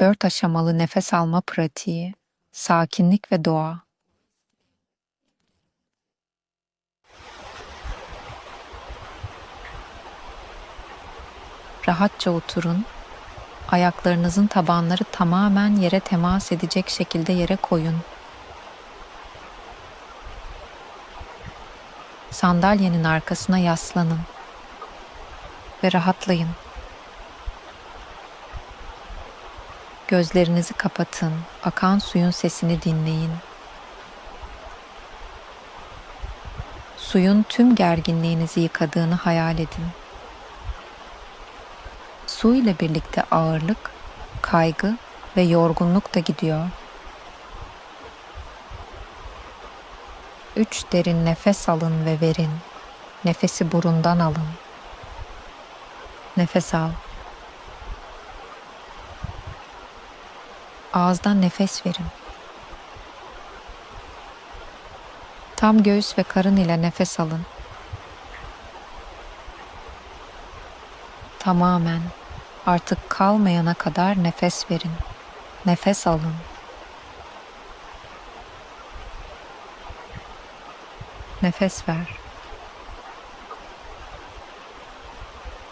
Dört aşamalı nefes alma pratiği, sakinlik ve doğa. Rahatça oturun. Ayaklarınızın tabanları tamamen yere temas edecek şekilde yere koyun. Sandalyenin arkasına yaslanın ve rahatlayın. Gözlerinizi kapatın, akan suyun sesini dinleyin. Suyun tüm gerginliğinizi yıkadığını hayal edin. Su ile birlikte ağırlık, kaygı ve yorgunluk da gidiyor. Üç derin nefes alın ve verin. Nefesi burundan alın. Nefes al. Ağızdan nefes verin. Tam göğüs ve karın ile nefes alın. Tamamen artık kalmayana kadar nefes verin. Nefes alın. Nefes ver.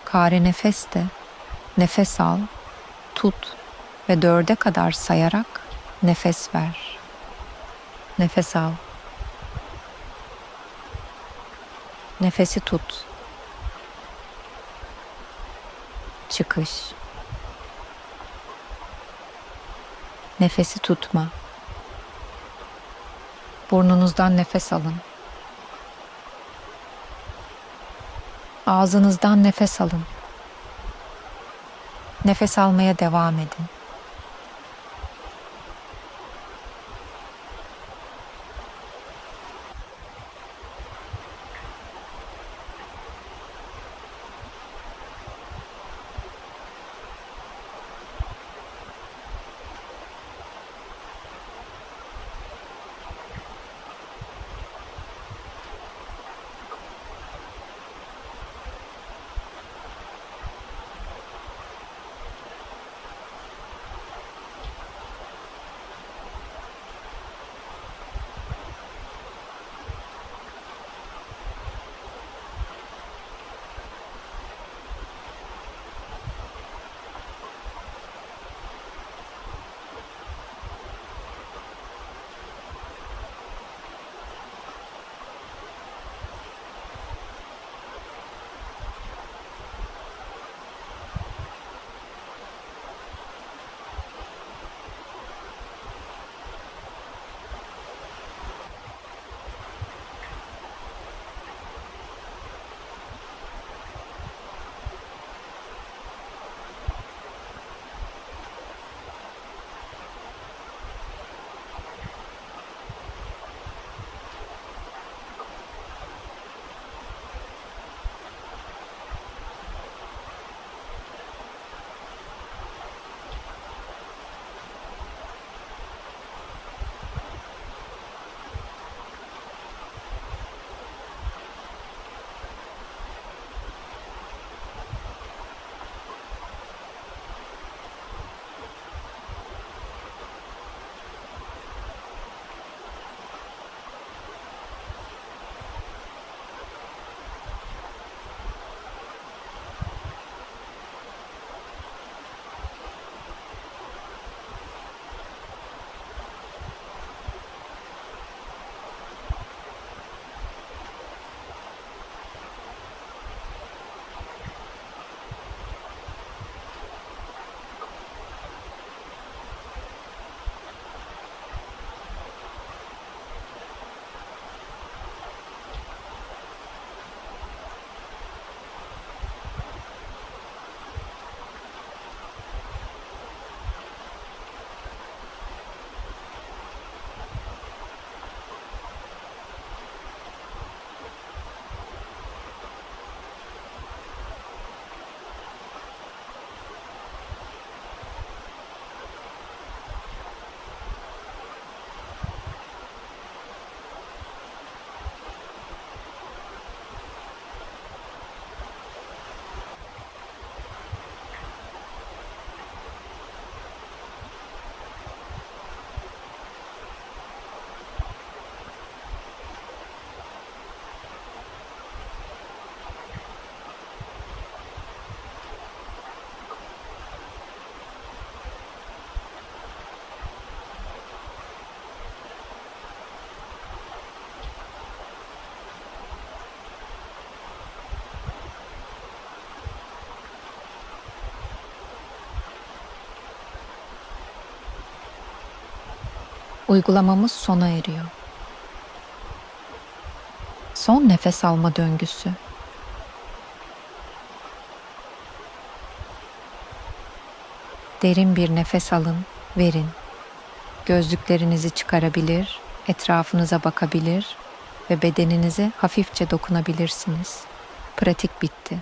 Kare nefes de nefes al, tut ve dörde kadar sayarak nefes ver. Nefes al. Nefesi tut. Çıkış. Nefesi tutma. Burnunuzdan nefes alın. Ağzınızdan nefes alın. Nefes almaya devam edin. Uygulamamız sona eriyor. Son nefes alma döngüsü. Derin bir nefes alın, verin. Gözlüklerinizi çıkarabilir, etrafınıza bakabilir ve bedeninize hafifçe dokunabilirsiniz. Pratik bitti.